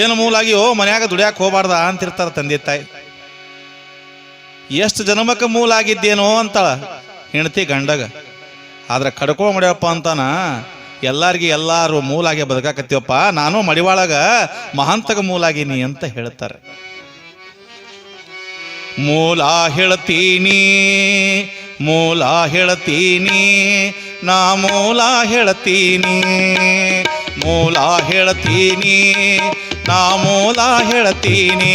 ಏನು ಮೂಲಾಗಿ, ಓ, ಮನ್ಯಾಗ ದುಡಿಯಾಕ ಹೋಗ್ಬಾರ್ದ ಅಂತಿರ್ತಾರ ತಂದೆ ತಾಯಿ. ಎಷ್ಟು ಜನ್ಮಕ್ಕೆ ಮೂಲ ಆಗಿದ್ದೇನೋ ಅಂತಾಳ ಹೆಂಡತಿ ಗಂಡಗ. ಆದ್ರೆ ಕಡ್ಕೊ ಮಡಿಯಪ್ಪ ಅಂತಾನ, ಎಲ್ಲಾರ್ಗಿ ಎಲ್ಲಾರು ಮೂಲಾಗಿ ಬದುಕಾಕತ್ತೀವಪ್ಪ, ನಾನು ಮಡಿವಾಳಗ ಮಹಾಂತಗ ಮೂಲಾಗಿನಿ ಅಂತ ಹೇಳ್ತಾರೆ. ಮೂಲ ಹೇಳ್ತೀನಿ ಮೂಲ ಹೇಳ್ತೀನಿ, ನಾ ಮೂಲ ಹೇಳ್ತೀನಿ ಮೂಲ ಹೇಳ್ತೀನಿ ನಾ ಮೂಲ ಹೇಳ್ತೀನಿ,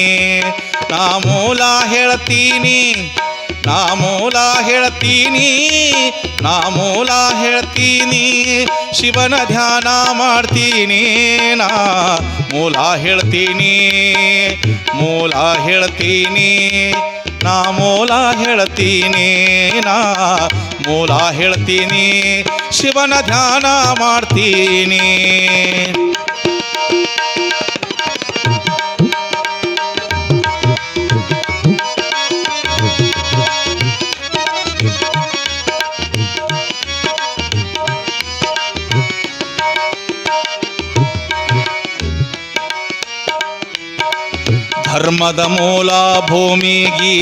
ನಾ ಮೂಲ ಹೇಳ್ತೀನಿ, ನಾ ಮೂಲ ಹೇಳ್ತೀನಿ, ನಾ ಮೂಲ ಹೇಳ್ತೀನಿ, ಶಿವನ ಧ್ಯಾನ ಮಾಡ್ತೀನಿ, ನಾ ಮೂಲ ಹೇಳ್ತೀನಿ ಮೂಲ ಹೇಳ್ತೀನಿ, ನಾ ಮೂಲ ಹೇಳ್ತೀನಿ, ನಾ ಮೂಲ ಹೇಳ್ತೀನಿ, ಶಿವನ ಧ್ಯಾನ ಮಾಡ್ತೀನಿ. ಧರ್ಮದ ಮೂಲ ಭೂಮಿಗಿ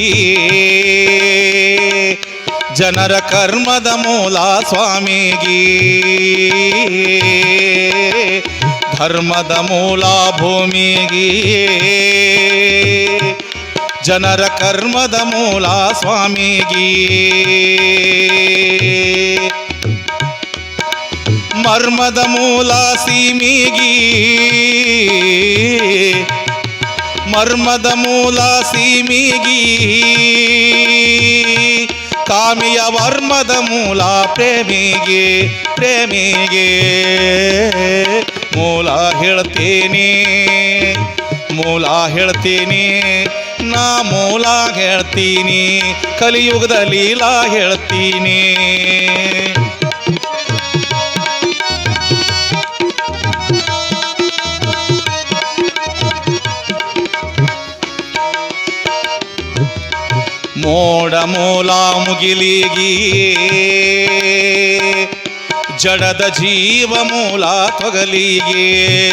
ಜನರ ಕರ್ಮದ ಮೂಲ ಸ್ವಾಮಿಗಿ ಧರ್ಮದ ಮೂಲ ಭೂಮಿಗಿ ಜನರ ಕರ್ಮದ ಮೂಲ ಸ್ವಾಮಿಗಿ ಮರ್ಮದ ಮೂಲ ಸೀಮಿಗಿ ಮರ್ಮದ ಮೂಲ ಸೀಮಿಗಿ. ಕಾಮಿಯ ವರ್ಮದ ಮೂಲ ಪ್ರೇಮಿಗೆ ಪ್ರೇಮಿಗೆ. ಮೂಲ ಹೇಳ್ತೀನಿ ಮೂಲ ಹೇಳ್ತೀನಿ, ನಾ ಮೂಲ ಹೇಳ್ತೀನಿ, ಕಲಿಯುಗದ ಲೀಲಾ ಹೇಳ್ತೀನಿ. ಮೋಡ ಮೂಲ ಮುಗಿಲಿಗಿ. ಜಡದ ಜೀವ ಮೂಲ ತೊಗಲಿಗೆ.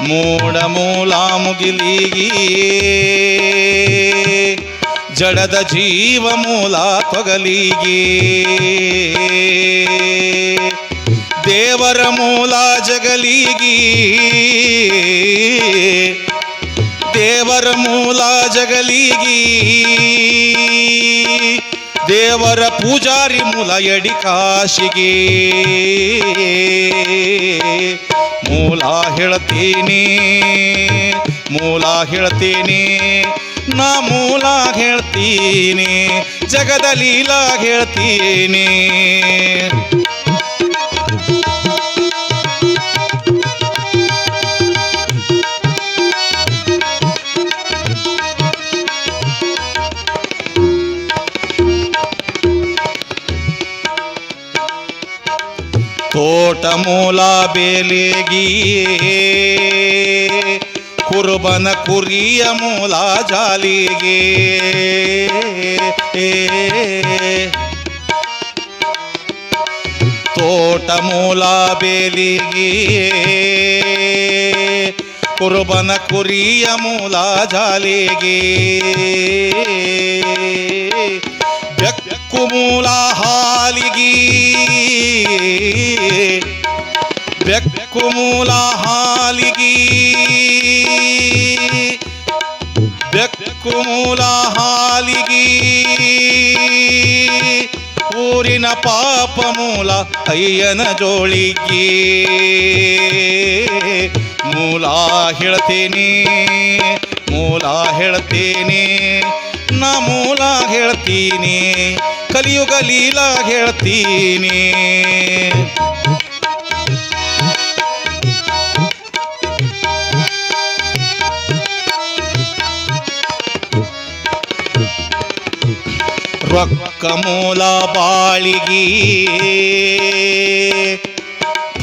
ಮೂಡ ಮೂಲ ಮುಗಿಲಿಗಿ. ಜಡದ ಜೀವ ಮೂಲ ತೊಗಲಿಗೆ. ದೇವರ ಮೂಲ ಜಗಲಿಗಿ. ದೇವರ ಮೂಲ ಜಗಲಿಗಿ. ದೇವರ ಪೂಜಾರಿ ಮೂಲ ಎಡಿ ಕಾಶಿಗೆ. ಮೂಲ ಹೇಳ್ತೀನಿ ಮೂಲ ಹೇಳ್ತೀನಿ, ನಾ ಮೂಲ ಹೇಳ್ತೀನಿ, ಜಗದ ಲೀಲಾ ಹೇಳ್ತೀನಿ. ತೋಟ ಮೂಲ ಬೇಲಿಗಿ ಕುರುಬನ ಕುರಿಯ ಮೂಲ ಜಾಲಿಗೆ ತೋಟ ಮೂಲ ಬೇಲಿಗೆ ಕುರುಬನ ಕುರಿಯ ಮೂಲ ಜಾಲಿಗೆ ಬೆಕ್ಕು ಮೂಲ ಹಾಲಿಗಿ. ಬೆಕ್ಕು ಮೂಲ ಹಾಲಿಗಿ. ಬೆಕ್ಕು ಮೂಲ ಹಾಲಿಗಿ. ಊರಿನ ಪಾಪ ಮೂಲ ಅಯ್ಯನ ಜೋಳಿಗೆ. ಮೂಲ ಹೇಳ್ತೀನಿ ಮೂಲ ಹೇಳ್ತೀನಿ, ನಾ ಮೂಲ ಹೇಳ್ತೀನಿ. ಕಲಿಯುಗ ಲೀಲಾ ಹೇಳ್ತೀನಿ. ರೊಕ್ಕ ಮೂಲ ಬಾಳಿಗಿ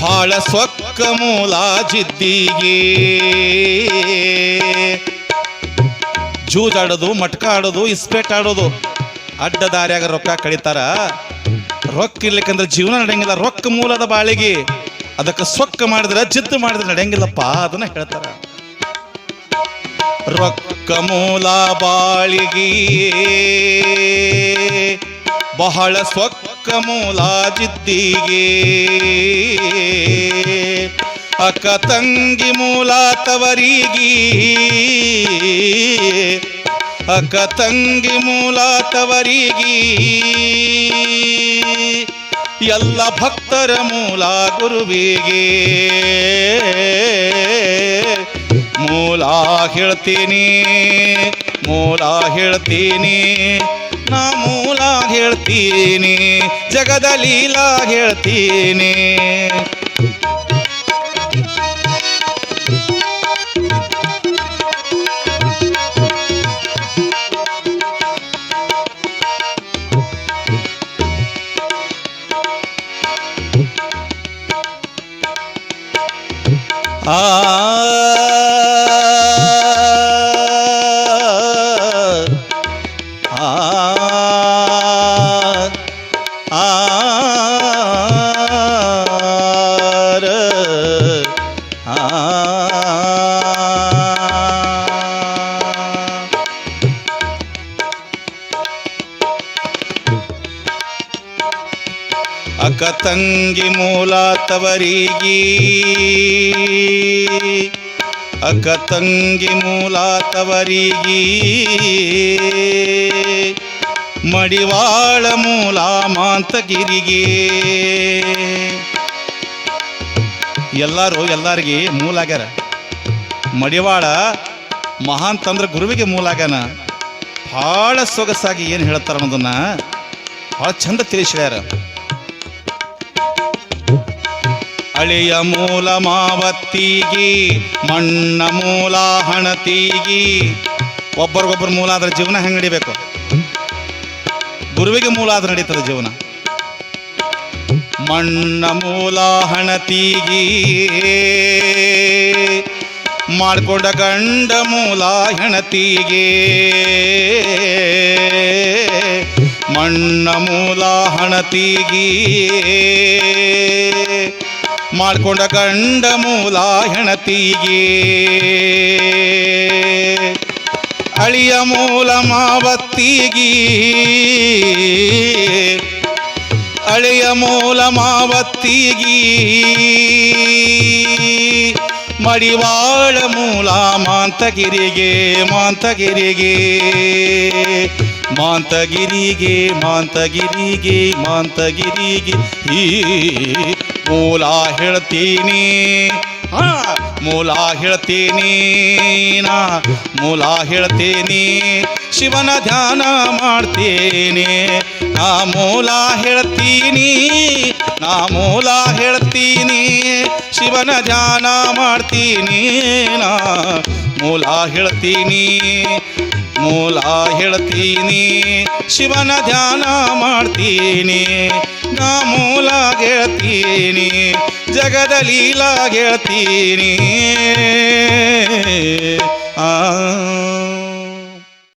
ಭಾಳ ಸ್ವಕ್ಕ ಮೂಲ ಜಿದ್ದಿಗೆ ಜೂಜಾಡೋದು ಮಟ್ಕ ಆಡೋದು ಇಸ್ಪೇಟ್ ಆಡೋದು ಅಡ್ಡ ದಾರ್ಯಾಗ ರೊಕ್ಕ ಕಳಿತಾರ. ರೊಕ್ಕ ಇರ್ಲಿಕ್ಕಂದ್ರೆ ಜೀವನ ನಡೆಯಂಗಿಲ್ಲ. ರೊಕ್ಕ ಮೂಲದ ಬಾಳಿಗೆ ಅದಕ್ಕೆ ಸೊಕ್ಕ ಮಾಡಿದ್ರೆ, ಜಿದ್ದು ಮಾಡಿದ್ರೆ ನಡೆಯಂಗಿಲ್ಲಪ್ಪ ಅದನ್ನ ಹೇಳ್ತಾರ. ರೊಕ್ಕ ಮೂಲ ಬಾಳಿಗೆ ಬಹಳ ಸೊಕ್ಕ ಮೂಲ ಜಿದ್ದಿಗೆ ಅಕ್ಕ ತಂಗಿ ಮೂಲ ತವರಿಗಿ ಅಕ್ಕ ತಂಗಿ ಮೂಲಾತವರಿಗಿ ಎಲ್ಲ ಭಕ್ತರ ಮೂಲ ಗುರುವಿಗೆ ಮೂಲ ಹೇಳ್ತೀನಿ ಮೂಲ ಹೇಳ್ತೀನಿ, ನಾ ಮೂಲ ಹೇಳ್ತೀನಿ, ಜಗದ ಲೀಲಾ ಹೇಳ್ತೀನಿ. ಆ ಅಕ್ಕ ತಂಗಿ ಮೂಲ ತವರಿಗಿ ಅಕ್ಕ ತಂಗಿ ಮೂಲ ತವರಿಗಿ ಮಡಿವಾಳ ಮೂಲ ಮಾಂತಗಿರಿಗೆ ಎಲ್ಲರೂ ಎಲ್ಲರಿಗೆ ಮೂಲ ಆಗ್ಯಾರ. ಮಡಿವಾಳ ಮಹಾಂತ ಅಂದ್ರೆ ಗುರುವಿಗೆ ಮೂಲ ಆಗ್ಯಾನ. ಭಾಳ ಸೊಗಸಾಗಿ ಏನು ಹೇಳ್ತಾರ ಅನ್ನೋದನ್ನ ಭಾಳ ಚಂದ ತಿಳಿಸ್ಯಾರ. ಅಳಿಯ ಮೂಲ ಮಾವತ್ತೀಗಿ, ಮಣ್ಣ ಮೂಲ ಹಣತೀಗಿ. ಒಬ್ಬರಿಗೊಬ್ಬರು ಮೂಲ ಆದ್ರೆ ಜೀವನ ಹೆಂಗೆ ನಡಿಬೇಕು? ಗುರುವಿಗೆ ಮೂಲ ಆದ್ರೆ ನಡೀತದೆ ಜೀವನ. ಮಣ್ಣ ಮೂಲ ಹಣತೀಗಿ, ಮಾಡ್ಕೊಂಡ ಗಂಡ ಮೂಲ ಹೆಣತಿಗೆ. ಮಣ್ಣ ಮೂಲ ಹಣತಿಗಿ ಮಾಡ್ಕೊಂಡ ಗಂಡ ಮೂಲ ಹೆಣತಿಗೆ. ಅಳಿಯ ಮೂಲ ಮಾವತ್ತಿಗಿ. ಅಳಿಯ ಮೂಲ ಮಾವತ್ತಿಗಿ. ಮಡಿವಾಳ ಮೂಲ ಮಾಂತಗಿರಿಗೆ ಮಾಂತಗಿರಿಗೆ. ಮಾಂತಗಿರಿಗೆ ಮಾಂತಗಿರಿಗೆ ಮಾಂತಗಿರಿಗೆ. ಈ ಮೂಲ ಹೇಳ್ತೀನಿ. ಹಾ, ಮೂಲ ಹೇಳ್ತೀನಿ ನಾ, ಮೂಲ ಹೇಳ್ತೀನಿ. ಶಿವನ ಧ್ಯಾನ ಮಾಡ್ತೀನಿ. ನಾ ಮೂಲ ಹೇಳ್ತೀನಿ, ನಾ ಮೂಲ ಹೇಳ್ತೀನಿ. ಶಿವನ ಧ್ಯಾನ ಮಾಡ್ತೀನಿ ನಾ, ಮೂಲ ಹೇಳ್ತೀನಿ. ಮೂಲ ಹೇಳ್ತೀನಿ. ಶಿವನ ಧ್ಯಾನ ಮಾಡ್ತೀನಿ. ನಾ ಮೂಲ ಹೇಳ್ತೀನಿ ಜಗದ ಲೀಲಾ ಗೆಳ್ತೀನಿ. ಆ.